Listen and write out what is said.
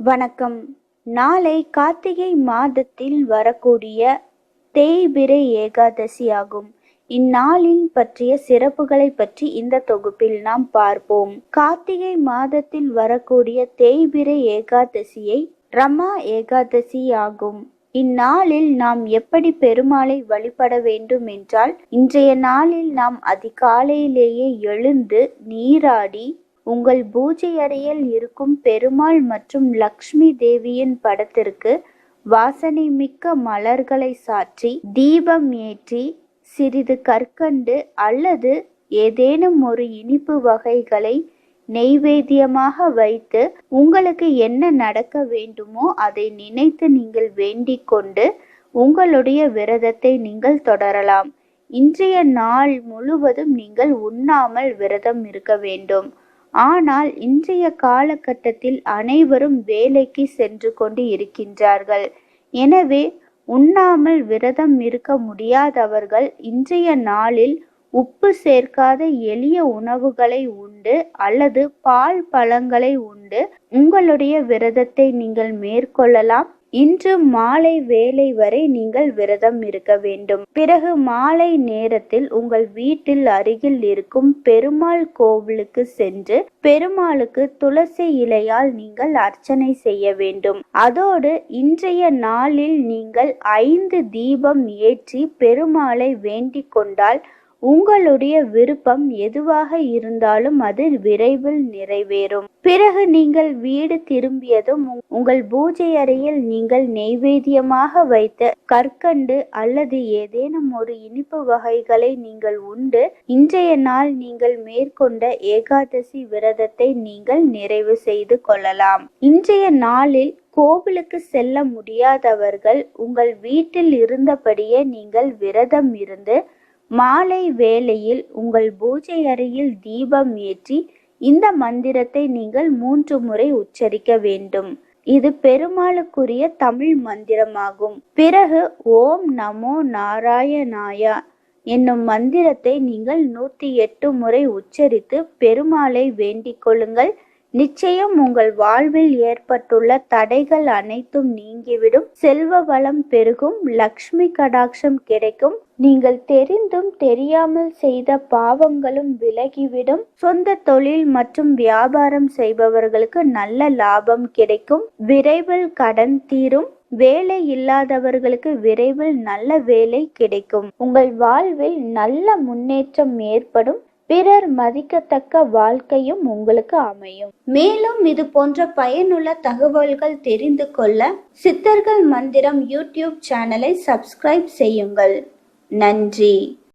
வணக்கம். நாளை கார்த்திகை மாதத்தில் வரக்கூடிய தேய்பிரை ஏகாதசி ஆகும். இந்நாளின் பற்றிய சிறப்புகளை பற்றி இந்த தொகுப்பில் நாம் பார்ப்போம். கார்த்திகை மாதத்தில் வரக்கூடிய தேய்பிரை ஏகாதசியை ரமா ஏகாதசி ஆகும். இந்நாளில் நாம் எப்படி பெருமாளை வழிபட வேண்டும் என்றால் இன்றைய நாளில் நாம் அதிகாலையிலேயே எழுந்து நீராடி உங்கள் பூஜை அறையில் இருக்கும் பெருமாள் மற்றும் லக்ஷ்மி தேவியின் படத்திற்கு வாசனை மிக்க மலர்களை சாற்றி தீபம் ஏற்றி சிறிது கற்கண்டு அல்லது ஏதேனும் ஒரு இனிப்பு வகைகளை நெய்வேத்தியமாக வைத்து உங்களுக்கு என்ன நடக்க வேண்டுமோ அதை நினைத்து நீங்கள் வேண்டிக் கொண்டு உங்களுடைய விரதத்தை நீங்கள் தொடரலாம். இன்றைய நாள் முழுவதும் நீங்கள் உண்ணாமல் விரதம் இருக்க வேண்டும். ஆனால் இன்றைய காலகட்டத்தில் அனைவரும் வேலைக்கு சென்று கொண்டு இருக்கின்றார்கள். எனவே உண்ணாமல் விரதம் இருக்க முடியாதவர்கள் இன்றைய நாளில் உப்பு சேர்க்காத எளிய உணவுகளை உண்டு அல்லது பால் பழங்களை உண்டு. உங்களுடைய விரதத்தை நீங்கள் மேற்கொள்ளலாம். இன்று மாலை வேலை வரை நீங்கள் விரதம் இருக்க வேண்டும். பிறகு மாலை நேரத்தில் உங்கள் வீட்டில் அருகில் இருக்கும் பெருமாள் கோவிலுக்கு சென்று பெருமாளுக்கு துளசி இலையால் நீங்கள் அர்ச்சனை செய்ய வேண்டும். அதோடு இன்றைய நாளில் நீங்கள் ஐந்து தீபம் ஏற்றி பெருமாளை வேண்டிக் கொண்டால் உங்களுடைய விருப்பம் எதுவாக இருந்தாலும் அது விரைவில் நிறைவேறும். பிறகு நீங்கள் வீடு திரும்பியதும் உங்கள் பூஜை அறையில் நீங்கள் நெய்வேத்தியமாக வைத்த கற்கண்டு அல்லது ஏதேனும் ஒரு இனிப்பு வகைகளை நீங்கள் உண்டு இன்றைய நாள் நீங்கள் மேற்கொண்ட ஏகாதசி விரதத்தை நீங்கள் நிறைவு செய்து கொள்ளலாம். இன்றைய நாளில் கோவிலுக்கு செல்ல முடியாதவர்கள் உங்கள் வீட்டில் இருந்தபடியே நீங்கள் விரதம் இருந்து மாலை வேளையில் உங்கள் பூஜை அறையில் தீபம் ஏற்றி இந்த மந்திரத்தை நீங்கள் மூன்று முறை உச்சரிக்க வேண்டும். இது பெருமாளுக்குரிய தமிழ் மந்திரமாகும். பிறகு ஓம் நமோ நாராயணாயா என்னும் மந்திரத்தை நீங்கள் நூத்தி எட்டு முறை உச்சரித்து பெருமாளை வேண்டிக் கொள்ளுங்கள். நிச்சயம் உங்கள் வாழ்வில் ஏற்பட்டுள்ள தடைகள் அனைத்தும் நீங்கிவிடும். செல்வ வளம் பெருகும் லக்ஷ்மி கடாட்சம் கிடைக்கும். நீங்கள் தெரிந்தும் தெரியாமல் செய்த பாவங்களும் விலகிவிடும். சொந்த தொழில் மற்றும் வியாபாரம் செய்பவர்களுக்கு நல்ல லாபம் கிடைக்கும். விரைவில் கடன் தீரும். வேலை இல்லாதவர்களுக்கு விரைவில் நல்ல வேலை கிடைக்கும். உங்கள் வாழ்வில் நல்ல முன்னேற்றம் ஏற்படும். பிறர் மதிக்கத்தக்க வாழ்க்கையும் உங்களுக்கு அமையும். மேலும் இது போன்ற பயனுள்ள தகவல்கள் தெரிந்து கொள்ள சித்தர்கள் மந்திரம் யூடியூப் சேனலை சப்ஸ்கிரைப் செய்யுங்கள். நன்றி.